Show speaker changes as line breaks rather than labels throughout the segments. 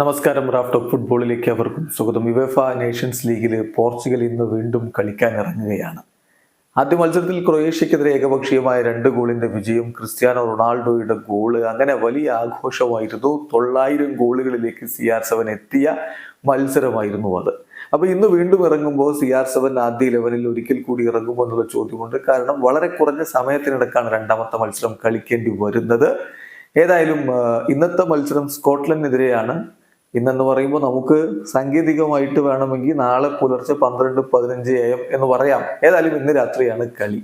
നമസ്കാരം. Raft of ഫുട്ബോളിലേക്ക് അവർക്കും സ്വാഗതം. യുവേഫ നേഷൻസ് ലീഗിൽ പോർച്ചുഗൽ ഇന്ന് വീണ്ടും കളിക്കാൻ ഇറങ്ങുകയാണ് ആദ്യ മത്സരത്തിൽ ക്രൊയേഷ്യക്കെതിരെ ഏകപക്ഷീയമായ രണ്ട് ഗോളിന്റെ വിജയം ക്രിസ്ത്യാനോ റൊണാൾഡോയുടെ ഗോൾ. അങ്ങനെ വലിയ ആഘോഷമായിരുന്നു. തൊള്ളായിരം ഗോളുകളിലേക്ക് സി ആർ സെവൻ എത്തിയ മത്സരമായിരുന്നു അത്. അപ്പൊ ഇന്ന് വീണ്ടും ഇറങ്ങുമ്പോൾ സി ആർ സെവൻ ആദ്യ ലെവലിൽ ഒരിക്കൽ കൂടി ഇറങ്ങുമോ എന്നുള്ള ചോദ്യമുണ്ട്. കാരണം വളരെ കുറഞ്ഞ സമയത്തിനിടക്കാണ് രണ്ടാമത്തെ മത്സരം കളിക്കേണ്ടി വരുന്നത്. ഏതായാലും ഇന്നത്തെ മത്സരം സ്കോട്ട്ലൻഡിനെതിരെയാണ്. ഇന്നെന്ന് പറയുമ്പോൾ നമുക്ക് സാങ്കേതികമായിട്ട് വേണമെങ്കിൽ നാളെ പുലർച്ചെ പന്ത്രണ്ട് പതിനഞ്ച് എ എം എന്ന് പറയാം. ഏതായാലും ഇന്ന് രാത്രിയാണ് കളി.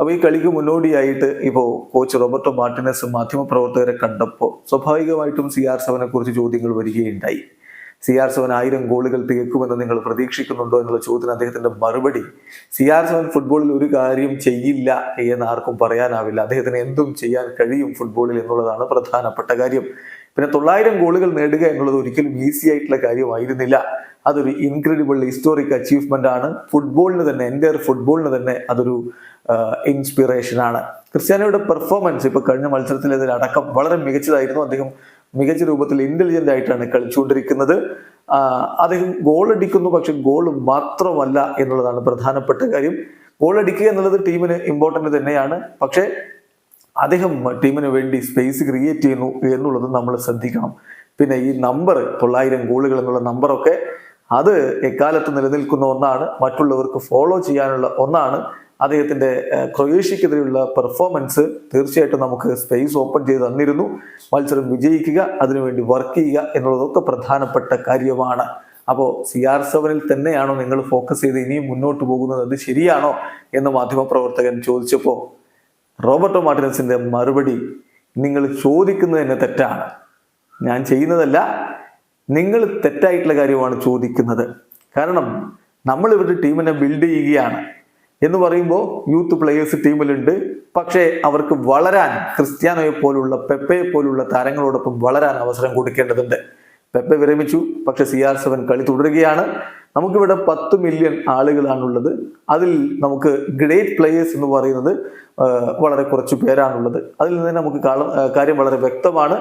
അപ്പൊ ഈ കളിക്ക് മുന്നോടിയായിട്ട് ഇപ്പോൾ കോച്ച് റോബർട്ടോ മാർട്ടിനസ് മാധ്യമപ്രവർത്തകരെ കണ്ടപ്പോൾ സ്വാഭാവികമായിട്ടും സി ആർ സെവനെ കുറിച്ച് ചോദ്യങ്ങൾ വരികയുണ്ടായി. സി ആർ സെവൻ ആയിരം ഗോളുകൾ തികക്കുമെന്ന് നിങ്ങൾ പ്രതീക്ഷിക്കുന്നുണ്ടോ എന്നുള്ള ചോദ്യത്തിന് അദ്ദേഹത്തിന്റെ മറുപടി സി ആർ സെവൻ ഫുട്ബോളിൽ ഒരു കാര്യം ചെയ്യില്ല എന്ന് ആർക്കും പറയാനാവില്ല. അദ്ദേഹത്തിന് എന്തും ചെയ്യാൻ കഴിയും ഫുട്ബോളിൽ എന്നുള്ളതാണ് പ്രധാനപ്പെട്ട കാര്യം. പിന്നെ തൊള്ളായിരം ഗോളുകൾ നേടുക എന്നുള്ളത് ഒരിക്കലും ഈസി ആയിട്ടുള്ള കാര്യമായിരുന്നില്ല. അതൊരു ഇൻക്രെഡിബിൾ ഹിസ്റ്റോറിക് അച്ചീവ്മെന്റ് ആണ്. ഫുട്ബോളിന് തന്നെ എന്റെ ഫുട്ബോളിന് തന്നെ അതൊരു ഇൻസ്പിറേഷൻ ആണ്. ക്രിസ്ത്യാനോയുടെ പെർഫോമൻസ് ഇപ്പൊ കഴിഞ്ഞ മത്സരത്തിൽ അടക്കം വളരെ മികച്ചതായിരുന്നു. അദ്ദേഹം മികച്ച രൂപത്തിൽ ഇന്റലിജന്റ് ആയിട്ടാണ് കളിച്ചുകൊണ്ടിരിക്കുന്നത്. അദ്ദേഹം ഗോൾ അടിക്കുന്നു പക്ഷെ ഗോൾ മാത്രമല്ല എന്നുള്ളതാണ് പ്രധാനപ്പെട്ട കാര്യം. ഗോൾ അടിക്കുക എന്നുള്ളത് ടീമിന് ഇമ്പോർട്ടന്റ് തന്നെയാണ്. പക്ഷേ അദ്ദേഹം ടീമിന് വേണ്ടി സ്പേസ് ക്രിയേറ്റ് ചെയ്യുന്നു എന്നുള്ളത് നമ്മൾ ശ്രദ്ധിക്കണം. പിന്നെ ഈ നമ്പർ തൊള്ളായിരം ഗോളുകൾ എന്നുള്ള നമ്പറൊക്കെ അത് എക്കാലത്ത് നിലനിൽക്കുന്ന ഒന്നാണ്. മറ്റുള്ളവർക്ക് ഫോളോ ചെയ്യാനുള്ള ഒന്നാണ്. അദ്ദേഹത്തിന്റെ ക്രൊയേഷ്യക്കെതിരെയുള്ള പെർഫോമൻസ് തീർച്ചയായിട്ടും നമുക്ക് സ്പേസ് ഓപ്പൺ ചെയ്ത് തന്നിരുന്നു. മത്സരം വിജയിക്കുക അതിനുവേണ്ടി വർക്ക് ചെയ്യുക എന്നുള്ളതൊക്കെ പ്രധാനപ്പെട്ട കാര്യമാണ്. അപ്പോൾ സി ആർ സെവനിൽ തന്നെയാണോ നിങ്ങൾ ഫോക്കസ് ചെയ്ത് ഇനിയും മുന്നോട്ട് പോകുന്നത്? അത് ശരിയാണോ എന്ന് മാധ്യമപ്രവർത്തകൻ ചോദിച്ചപ്പോൾ റോബർട്ടോ മാർട്ടിനസിന്റെ മറുപടി നിങ്ങൾ ചോദിക്കുന്നത് തന്നെ തെറ്റാണ്. ഞാൻ ചെയ്യുന്നതല്ല നിങ്ങൾ തെറ്റായിട്ടുള്ള കാര്യമാണ് ചോദിക്കുന്നത്. കാരണം നമ്മൾ ഇവരുടെ ടീമിനെ ബിൽഡ് ചെയ്യുകയാണ് എന്ന് പറയുമ്പോൾ യൂത്ത് പ്ലെയേഴ്സ് ടീമിലുണ്ട് പക്ഷേ അവർക്ക് വളരാൻ ക്രിസ്ത്യാനോയെ പോലുള്ള പെപ്പയെ പോലുള്ള താരങ്ങളോടൊപ്പം വളരാൻ അവസരം കൊടുക്കേണ്ടതുണ്ട്. പെപ്പ വിരമിച്ചു പക്ഷെ സി ആർ സെവൻ കളി തുടരുകയാണ്. നമുക്കിവിടെ പത്ത് മില്യൺ ആളുകളാണുള്ളത്. അതിൽ നമുക്ക് ഗ്രേറ്റ് പ്ലേയേഴ്സ് എന്ന് പറയുന്നത് വളരെ കുറച്ച് പേരാണുള്ളത്. അതിൽ നിന്ന് നമുക്ക് കാര്യം വളരെ വ്യക്തമാണ്.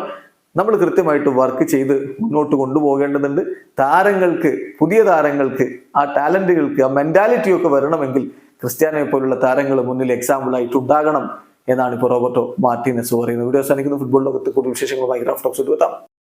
നമ്മൾ കൃത്യമായിട്ട് വർക്ക് ചെയ്ത് മുന്നോട്ട് കൊണ്ടുപോകേണ്ടതുണ്ട്. താരങ്ങൾക്ക് പുതിയ താരങ്ങൾക്ക് ആ ടാലന്റുകൾക്ക് ആ മെന്റാലിറ്റി ഒക്കെ വരണമെങ്കിൽ ക്രിസ്ത്യാനോയെ പോലുള്ള താരങ്ങൾ മുന്നിൽ എക്സാമ്പിൾ ആയിട്ട് ഉണ്ടാകണം എന്നാണ് ഇപ്പോൾ റോബർട്ടോ മാർട്ടിനസ് പറയുന്നത്. വീഡിയോ അവസാനിക്കുന്ന. ഫുട്ബോൾ ലോകത്തെ കൂടുതൽ വിശേഷങ്ങളുമായി ഗ്രാഫ് ടോക്സ് എത്താം.